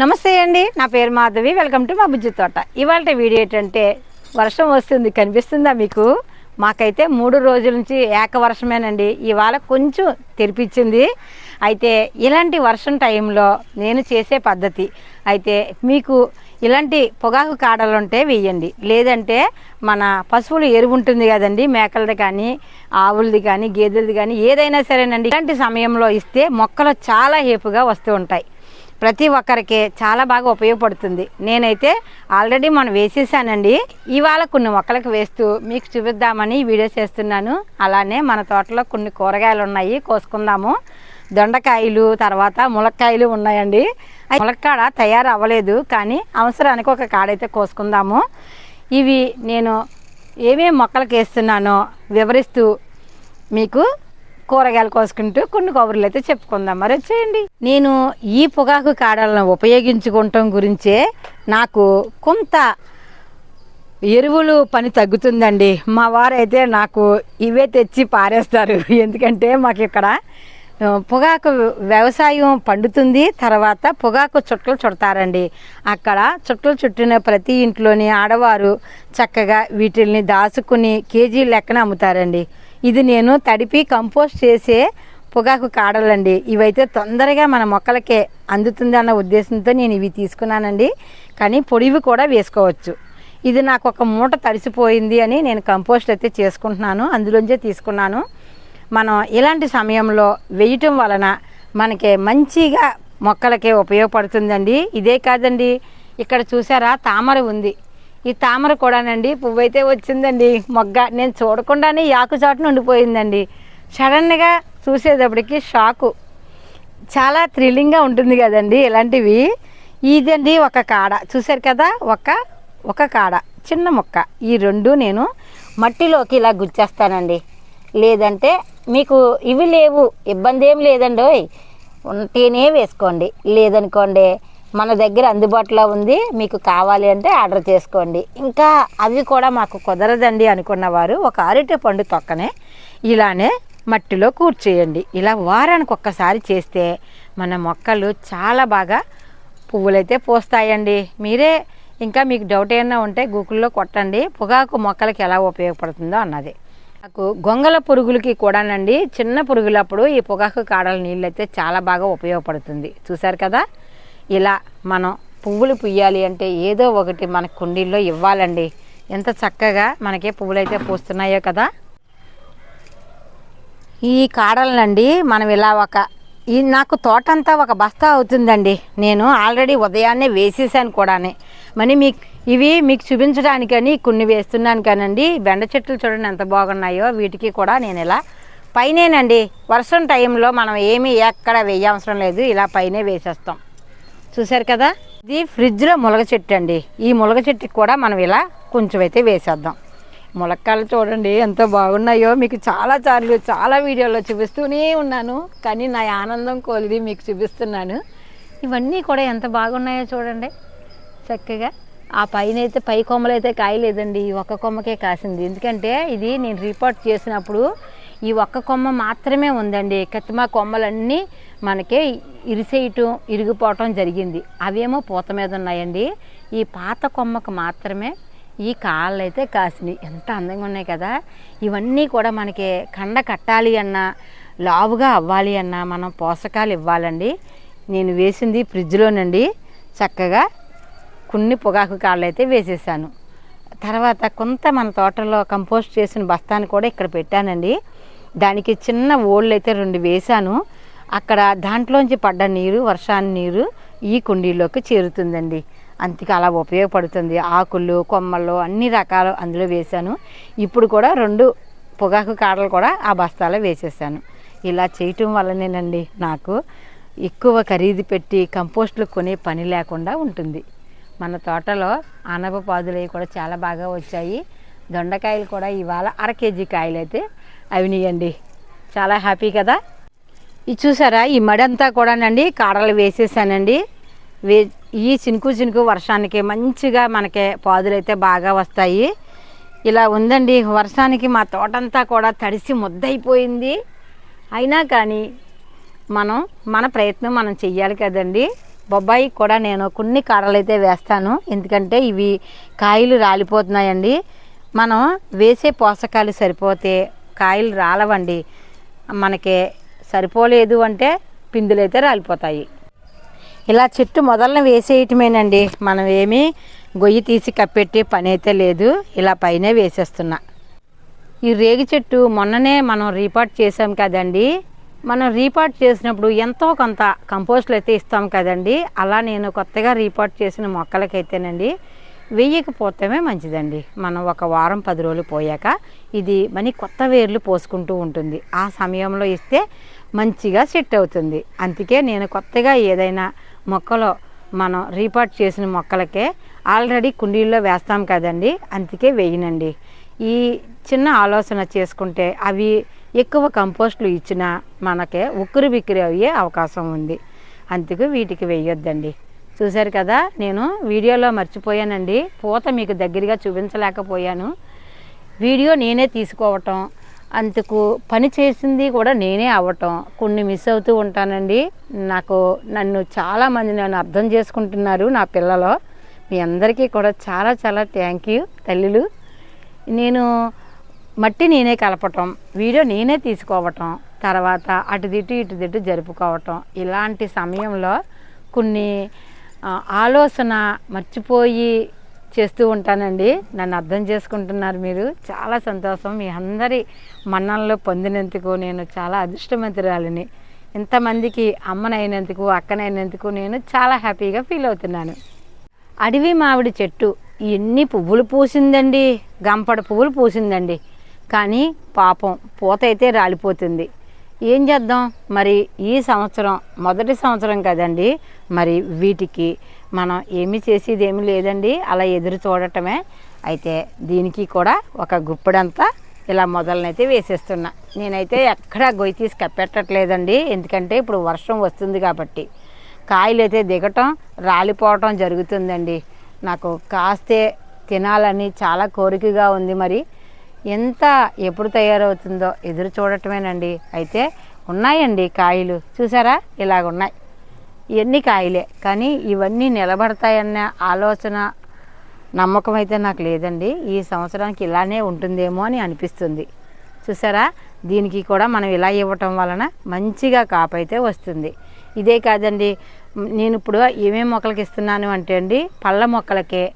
నమస్తే అండి నా పేరు మాధవి వెల్కమ్ టు మా బుజ్జి తోట. ఇవాళ వీడియో ఏంటంటే వర్షం వస్తుంది కనిపిస్తుందా మీకు? మాకైతే మూడు రోజుల నుంచి ఏక వర్షమేనండి ఇవాళ కొంచెం తెరిపించింది. అయితే ఇలాంటి వర్షం టైంలో నేను చేసే పద్ధతి అయితే మీకు ఇలాంటి పొగాకు కాడలు ఉంటే వేయండి లేదంటే మన పశువులు ఎరువు ఉంటుంది కదండి మేకలది కానీ ఆవులది కానీ గేదెలది కానీ ఏదైనా సరేనండి. ఇలాంటి సమయంలో ఇస్తే మొక్కలు చాలా హేపుగా వస్తూ ఉంటాయి. ప్రతి ఒక్కరికి చాలా బాగా ఉపయోగపడుతుంది. నేనైతే ఆల్రెడీ మనం వేసేసానండి. ఇవాళ కొన్ని మొక్కలకు వేస్తూ మీకు చూపిద్దామని వీడియో చేస్తున్నాను. అలానే మన తోటలో కొన్ని కూరగాయలు ఉన్నాయి కోసుకుందాము. దొండకాయలు తర్వాత ములక్కాయలు ఉన్నాయండి. ములక్కాడ తయారు అవ్వలేదు కానీ అవసరానికి ఒక కాడైతే కోసుకుందాము. ఇవి నేను ఏమేమి మొక్కలకు వేస్తున్నానో వివరిస్తూ మీకు కూరగాయలు కోసుకుంటూ కొన్ని కబుర్లు అయితే చెప్పుకుందాం. మరి వచ్చేయండి. నేను ఈ పొగాకు కాడలను ఉపయోగించుకోవటం గురించే నాకు కొంత ఎరువులు పని తగ్గుతుందండి. మా వారైతే నాకు ఇవే తెచ్చి పారేస్తారు. ఎందుకంటే మాకు ఇక్కడ పొగాకు వ్యవసాయం పండుతుంది. తర్వాత పొగాకు చుట్టలు చుడతారండి. అక్కడ చుట్టలు చుట్టిన ప్రతి ఇంట్లోని ఆడవారు చక్కగా వీటిల్ని దాచుకుని కేజీ లెక్కన అమ్ముతారండి. ఇది నేను తడిపి కంపోస్ట్ చేసే పొగాకు కాడలండి. ఇవైతే తొందరగా మన మొక్కలకే అందుతుంది అన్న ఉద్దేశంతో నేను ఇవి తీసుకున్నానండి. కానీ పొడివి కూడా వేసుకోవచ్చు. ఇది నాకు ఒక మూట తడిసిపోయింది అని నేను కంపోస్ట్ అయితే చేసుకుంటున్నాను. అందులోంచే తీసుకున్నాను. మనం ఇలాంటి సమయంలో వేయటం వలన మనకి మంచిగా మొక్కలకే ఉపయోగపడుతుందండి. ఇదే కాదండి. ఇక్కడ చూసారా తామర ఉంది. ఈ తామర కూడానండి పువ్వు అయితే వచ్చిందండి. మొగ్గ నేను చూడకుండానే ఈ ఆకు ఉండిపోయిందండి. సడన్గా చూసేటప్పటికి షాకు. చాలా థ్రిల్లింగ్గా ఉంటుంది కదండి ఇలాంటివి. ఇదండి ఒక కాడ. చూశారు కదా? ఒక ఒక కాడ. చిన్న మొక్క. ఈ రెండు నేను మట్టిలోకి ఇలా గుచ్చేస్తానండి. లేదంటే మీకు ఇవి లేవు. ఇబ్బంది ఏం లేదండి ఉంటేనే వేసుకోండి. లేదనుకోండి మన దగ్గర అందుబాటులో ఉంది. మీకు కావాలి అంటే ఆర్డర్ చేసుకోండి. ఇంకా అవి కూడా మాకు కుదరదండి అనుకున్నవారు ఒక అరటి పండు తొక్కనే ఇలానే మట్టిలో కూర్చేయండి. ఇలా వారానికి ఒక్కసారి చేస్తే మన మొక్కలు చాలా బాగా పువ్వులైతే పూస్తాయండి. మీరే ఇంకా మీకు డౌట్ ఏమైనా ఉంటే గూగుల్లో కొట్టండి. పొగాకు మొక్కలకి ఎలా ఉపయోగపడుతుందో అన్నది. నాకు గొంగల పురుగులకి కూడానండి చిన్న పురుగులప్పుడు ఈ పొగాకు కాడల నీళ్ళు అయితే చాలా బాగా ఉపయోగపడుతుంది. చూసారు కదా? ఇలా మనం పువ్వులు పుయ్యాలి అంటే ఏదో ఒకటి మన కుండీల్లో ఇవ్వాలండి. ఎంత చక్కగా మనకే పువ్వులు అయితే పూస్తున్నాయో కదా. ఈ కాడలనండి మనం ఇలా ఒక ఈ నాకు తోటంతా ఒక బస్తా అవుతుందండి. నేను ఆల్రెడీ ఉదయాన్నే వేసేసాను కూడానే. మరి మీకు ఇవి మీకు చూపించడానికని కొన్ని వేస్తున్నాను కానండి. బెండ చెట్లు చూడండి ఎంత బాగున్నాయో. వీటికి కూడా నేను ఇలా పైనేనండి. వర్షం టైంలో మనం ఏమీ ఎక్కడ వేయవసరం లేదు. ఇలా పైనే వేసేస్తాం. చూశారు కదా? ఇది ఫ్రిడ్జ్లో ములగ చెట్టు అండి. ఈ ములగ చెట్టుకి కూడా మనం ఇలా కొంచెం అయితే వేసేద్దాం. ములక్కాయలు చూడండి ఎంత బాగున్నాయో. మీకు చాలా సార్లు చాలా వీడియోలో చూపిస్తూనే ఉన్నాను. కానీ నా ఆనందం కోలిది మీకు చూపిస్తున్నాను. ఇవన్నీ కూడా ఎంత బాగున్నాయో చూడండి. చక్కగా. ఆ పైన అయితే పై కొమ్మలు అయితే కాయలేదండి ఒక కొమ్మకే కాసింది. ఎందుకంటే ఇది నేను రిపోర్ట్ చేసినప్పుడు ఈ ఒక్క కొమ్మ మాత్రమే ఉందండి. కత్తిమా కొమ్మలన్నీ మనకి ఇరిసేయటం ఇరిగిపోవటం జరిగింది. అవేమో పూత మీద ఉన్నాయండి. ఈ పాత కొమ్మకు మాత్రమే ఈ కాళ్ళు అయితే కాసినాయి. ఎంత అందంగా ఉన్నాయి కదా. ఇవన్నీ కూడా మనకి కండ కట్టాలి అన్నా లావుగా అవ్వాలి అన్నా మనం పోషకాలు ఇవ్వాలండి. నేను వేసింది ఫ్రిడ్జ్లోనండి. చక్కగా కొన్ని పొగాకు కాళ్ళు అయితే వేసేసాను. తర్వాత కొంత మన తోటలో కంపోస్ట్ చేసిన బస్తాను కూడా ఇక్కడ పెట్టానండి. దానికి చిన్న ఓళ్ళు అయితే రెండు వేశాను. అక్కడ దాంట్లోంచి పడ్డ నీరు వర్షాన్ని నీరు ఈ కుండీలోకి చేరుతుందండి. అందుకే అలా ఉపయోగపడుతుంది. ఆకులు కొమ్మలు అన్ని రకాలు అందులో వేశాను. ఇప్పుడు కూడా రెండు పొగాకు కాడలు కూడా ఆ బస్తాలో వేసేసాను. ఇలా చేయటం వల్లనేనండి నాకు ఎక్కువ ఖరీదు పెట్టి కంపోస్ట్లు కొనే పని లేకుండా ఉంటుంది. మన తోటలో ఆనప పాదులవి కూడా చాలా బాగా వచ్చాయి. దొండకాయలు కూడా ఇవాళ అర కేజీ కాయలు అయితే అవినీయండి. చాలా హ్యాపీ కదా? ఇది చూసారా? ఈ మడి అంతా కూడానండి కాడలు వేసేసానండి. వే ఈ చినుకు చినుకు వర్షానికి మంచిగా మనకి పాదులు అయితే బాగా వస్తాయి. ఇలా ఉందండి వర్షానికి మా తోటంతా కూడా తడిసి ముద్దయిపోయింది. అయినా కానీ మనం మన ప్రయత్నం మనం చెయ్యాలి కదండి. బొబ్బాయి కూడా నేను కొన్ని కాడలు అయితే వేస్తాను. ఎందుకంటే ఇవి కాయలు రాలిపోతున్నాయండి. మనం వేసే పోషకాలు సరిపోతే కాయలు రాలవండి. మనకి సరిపోలేదు అంటే పిందులైతే రాలిపోతాయి. ఇలా చెట్టు మొదలను వేసేయటమేనండి. మనం ఏమీ గొయ్యి తీసి కప్పెట్టి పని అయితే లేదు. ఇలా పైనే వేసేస్తున్నా. ఈ రేగి చెట్టు మొన్ననే మనం రీపాట్ చేసాం కదండి. మనం రీపాట్ చేసినప్పుడు ఎంతో కొంత కంపోస్ట్లు అయితే ఇస్తాం కదండి. అలా నేను కొత్తగా రీపాట్ చేసిన మొక్కలకైతేనండి వేయకపోతేమే మంచిదండి. మనం ఒక వారం పది రోజులు పోయాక ఇది మనీ కొత్త వేర్లు పోసుకుంటూ ఉంటుంది. ఆ సమయంలో ఇస్తే మంచిగా సెట్ అవుతుంది. అందుకే నేను కొత్తగా ఏదైనా మొక్కలో మనం రీపార్ట్ చేసిన మొక్కలకే ఆల్రెడీ కుండీల్లో వేస్తాం కదండి. అందుకే వేయనండి. ఈ చిన్న ఆలోచన చేసుకుంటే అవి ఎక్కువ కంపోస్ట్లు ఇచ్చినా మనకే ఉక్కిరి బిక్కిరి అయ్యే అవకాశం ఉంది. అందుకు వీటికి వేయొద్దండి. చూశారు కదా నేను వీడియోలో మర్చిపోయానండి. పూత మీకు దగ్గరగా చూపించలేకపోయాను. వీడియో నేనే తీసుకోవటం అందుకు పని చేసింది కూడా నేనే అవ్వటం కొన్ని మిస్ అవుతూ ఉంటానండి. నాకు నన్ను చాలామంది నన్ను అర్థం చేసుకుంటున్నారు నా పిల్లలు. మీ అందరికీ కూడా చాలా చాలా థ్యాంక్ యూ తల్లులు. నేను మట్టి నేనే కలపటం వీడియో నేనే తీసుకోవటం తర్వాత అటు దిట్టు ఇటు జరుపుకోవటం. ఇలాంటి సమయంలో కొన్ని ఆలోచన మర్చిపోయి చేస్తూ ఉంటానండి. నన్ను అర్థం చేసుకుంటున్నారు మీరు. చాలా సంతోషం. మీ అందరి మన్నంలో పొందినందుకు నేను చాలా అదృష్టవంతురాలిని. ఇంతమందికి అమ్మనైనందుకు అక్కనైనందుకు నేను చాలా హ్యాపీగా ఫీల్ అవుతున్నాను. అడవి మామిడి చెట్టు ఎన్ని పువ్వులు పూసిందండి. గంపడ పువ్వులు పూసిందండి. కానీ పాపం పూత అయితే రాలిపోతుంది. ఏం చేద్దాం? మరి ఈ సంవత్సరం మొదటి సంవత్సరం కదండి. మరి వీటికి మనం ఏమి చేసేది ఏమి లేదండి. అలా ఎదురు చూడటమే. అయితే దీనికి కూడా ఒక గుప్పెడంతా ఇలా మొదలనైతే వేసేస్తున్నా. నేనైతే ఎక్కడా గొయ్యి తీసి కప్పెట్టట్లేదండి. ఎందుకంటే ఇప్పుడు వర్షం వస్తుంది కాబట్టి. కాయలు అయితే దిగటం రాలిపోవటం జరుగుతుందండి. నాకు కాస్తే తినాలని చాలా కోరికగా ఉంది మరి. ఎంత ఎప్పుడు తయారవుతుందో ఎదురు చూడటమేనండి. అయితే ఉన్నాయండి కాయలు. చూసారా? ఇలాగున్నాయి. ఇవన్నీ కాయలే. కానీ ఇవన్నీ నిలబడతాయన్న ఆలోచన నమ్మకం అయితే నాకు లేదండి. ఈ సంవత్సరానికి ఇలానే ఉంటుందేమో అని అనిపిస్తుంది. చూసారా? దీనికి కూడా మనం ఇలా ఇవ్వటం వలన మంచిగా కాపు అయితే వస్తుంది. ఇదే కాదండి. నేను ఇప్పుడు ఏమేమి మొక్కలకి ఇస్తున్నాను అంటే అండి పళ్ళ మొక్కలకే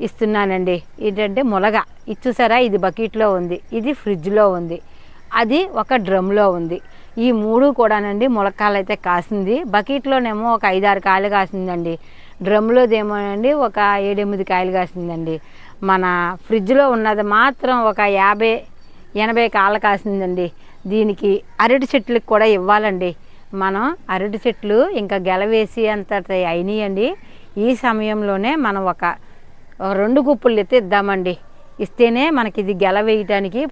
ఇస్తున్నానండి. ఏంటంటే ములగ. ఇది చూసారా? ఇది బకెట్లో ఉంది. ఇది ఫ్రిడ్జ్లో ఉంది. అది ఒక డ్రమ్లో ఉంది. ఈ మూడు కూడానండి ములక్కాయలు అయితే కాసింది. బకెట్లోనేమో ఒక ఐదారు కాయలు కాసిందండి. డ్రమ్లోదేమోనండి ఒక ఏడెనిమిది కాయలు కాసిందండి. మన ఫ్రిడ్జ్లో ఉన్నది మాత్రం ఒక యాభై ఎనభై కాయలు కాసిందండి. దీనికి అరటి చెట్లకు కూడా ఇవ్వాలండి. మనం అరటి చెట్లు ఇంకా గెలవేసి అంత అయినాయండి. ఈ సమయంలోనే మనం ఒక ఒక రెండు గుప్పులు ఎత్తి ఇద్దామండి. ఇస్తేనే మనకి ఇది గెల వేయటానికి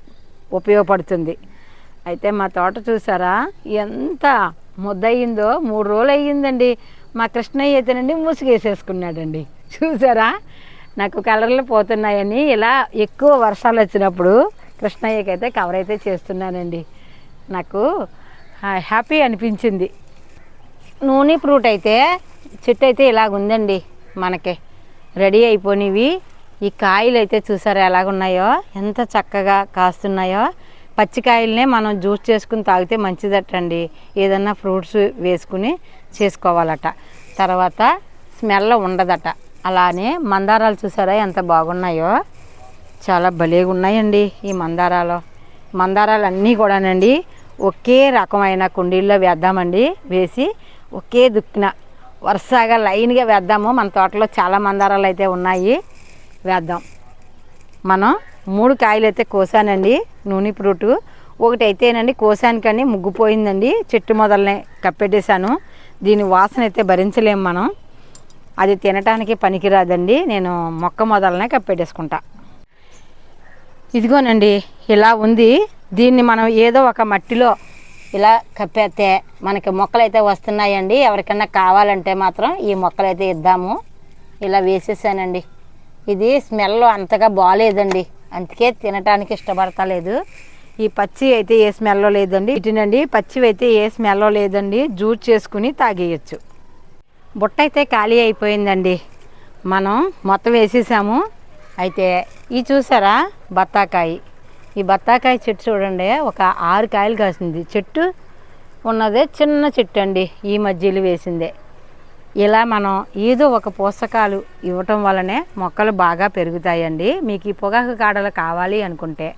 ఉపయోగపడుతుంది. అయితే మా తోట చూసారా? ఎంత ముద్దయిందో. మూడు రోజులు అయ్యిందండి మా కృష్ణయ్య అయితేనండి ముసుగేసేసుకున్నాడండి చూసారా? నాకు కలర్లు పోతున్నాయని ఇలా ఎక్కువ వర్షాలు వచ్చినప్పుడు కృష్ణయ్యకి అయితే కవర్ అయితే చేస్తున్నానండి. నాకు హ్యాపీ అనిపించింది. నూనె ఫ్రూట్ అయితే చెట్టు అయితే ఇలాగుందండి మనకి. రెడీ అయిపోయినవి ఈ కాయలు అయితే చూసారా ఎలాగున్నాయో? ఎంత చక్కగా కాస్తున్నాయో. పచ్చికాయలనే మనం జ్యూస్ చేసుకుని తాగితే మంచిదటండి. ఏదన్నా ఫ్రూట్స్ వేసుకుని చేసుకోవాలట. తర్వాత స్మెల్ ఉండదట. అలానే మందారాలు చూసారా ఎంత బాగున్నాయో. చాలా భలేగా ఉన్నాయండి ఈ మందారాలు. మందారాలు అన్నీ కూడానండి ఒకే రకమైన కుండీల్లో వేద్దామండి. వేసి ఒకే దుక్కిన వరుసగా లైన్గా వేద్దాము. మన తోటలో చాలా మందారాలు అయితే ఉన్నాయి. వేద్దాం. మనం మూడు కాయలు అయితే కోసానండి. నూనె ఫ్రూటు. ఒకటి అయితేనండి కోసానికని ముగ్గుపోయిందండి. చెట్టు మొదలనే కప్పెట్టేశాను. దీని వాసన అయితే భరించలేము మనం. అది తినటానికి పనికిరాదండి. నేను మొక్క మొదలనే కప్పెట్టేసుకుంటా. ఇదిగోనండి ఇలా ఉంది. దీన్ని మనం ఏదో ఒక మట్టిలో ఇలా కప్పేస్తే మనకి మొక్కలు అయితే వస్తున్నాయండి. ఎవరికన్నా కావాలంటే మాత్రం ఈ మొక్కలు అయితే ఇద్దాము. ఇలా వేసేసానండి. ఇది స్మెల్ అంతగా బాగాలేదండి అందుకే తినటానికి ఇష్టపడతలేదు. ఈ పచ్చి అయితే ఏ స్మెల్లో లేదండి. ఇటునండి పచ్చివి అయితే ఏ స్మెల్లో లేదండి. జ్యూస్ చేసుకుని తాగేయచ్చు. బుట్ట అయితే ఖాళీ అయిపోయిందండి. మనం మొత్తం వేసేసాము. అయితే ఈ చూసారా? బత్తాకాయ. ఈ బత్తాకాయ చెట్టు చూడండి ఒక ఆరు కాయలు కాసింది. చెట్టు ఉన్నదే చిన్న చెట్టు అండి ఈ మధ్యలో వేసిందే. ఇలా మనం ఏదో ఒక పోషకాలు ఇవ్వటం వల్లనే మొక్కలు బాగా పెరుగుతాయండి. మీకు ఈ పొగాకు కాడలు కావాలి అనుకుంటే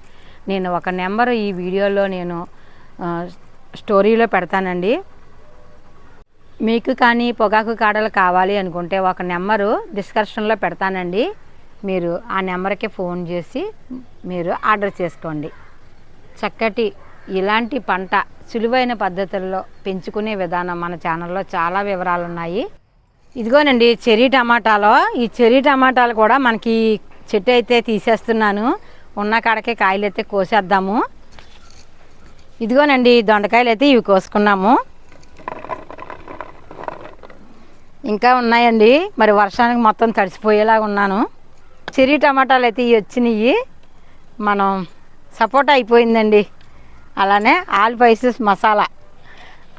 నేను ఒక నెంబర్ ఈ వీడియోలో నేను స్టోరీలో పెడతానండి. మీకు కానీ పొగాకు కాడలు కావాలి అనుకుంటే ఒక నెంబరు డిస్క్రిప్షన్లో పెడతానండి. మీరు ఆ నెంబర్కి ఫోన్ చేసి మీరు ఆర్డర్ చేసుకోండి. చక్కటి ఇలాంటి పంట సులువైన పద్ధతుల్లో పెంచుకునే విధానం మన ఛానల్లో చాలా వివరాలు ఉన్నాయి ఇదిగోనండి చెర్రీ టమాటాలో ఈ చెర్రీ టమాటాలు కూడా మనకి చెట్టు అయితే తీసేస్తున్నాను. ఉన్న కాడకే కాయలు అయితే కోసేద్దాము. ఇదిగోనండి దొండకాయలు అయితే ఇవి కోసుకున్నాము. ఇంకా ఉన్నాయండి. మరి వర్షానికి మొత్తం తడిసిపోయేలాగా ఉన్నాను. చెరీ టమాటాలు అయితే ఇవి వచ్చినాయి. మనం సపోటా అయిపోయిందండి. అలానే ఆల్ స్పైసెస్ మసాలా.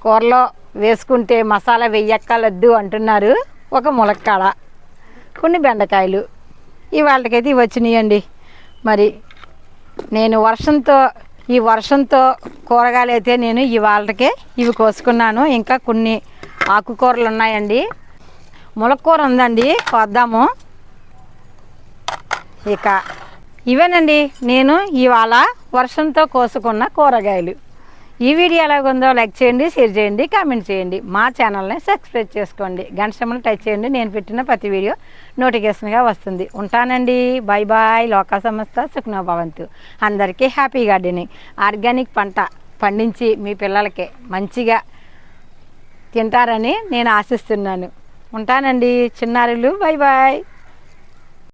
కూరలో వేసుకుంటే మసాలా వెయ్యక్కలొద్దు అంటున్నారు ఒక ములక్కాడ. కొన్ని బెండకాయలు. ఇవాళకైతే ఇవి వచ్చినాయండి. మరి నేను వర్షంతో ఈ వర్షంతో కూరగాయలు అయితే నేను ఇవాళకే ఇవి కోసుకున్నాను. ఇంకా కొన్ని ఆకుకూరలు ఉన్నాయండి. ములక్కూర ఉందండి కోద్దాము. ఇక ఇవేనండి నేను ఇవాళ వర్షంతో కోసుకున్న కూరగాయలు. ఈ వీడియో ఎలాగుందో లైక్ చేయండి షేర్ చేయండి కామెంట్ చేయండి. మా ఛానల్ని సబ్స్క్రైబ్ చేసుకోండి. గంట టచ్ చేయండి నేను పెట్టిన ప్రతి వీడియో నోటిఫికేషన్గా వస్తుంది. ఉంటానండి. బాయ్ బాయ్ లోకా సంస్థ సుఖ్నోభవంతు అందరికీ హ్యాపీ గార్డెనింగ్. ఆర్గానిక్ పంట పండించి మీ పిల్లలకి మంచిగా తింటారని నేను ఆశిస్తున్నాను. ఉంటానండి. చిన్నారులు. Bye bye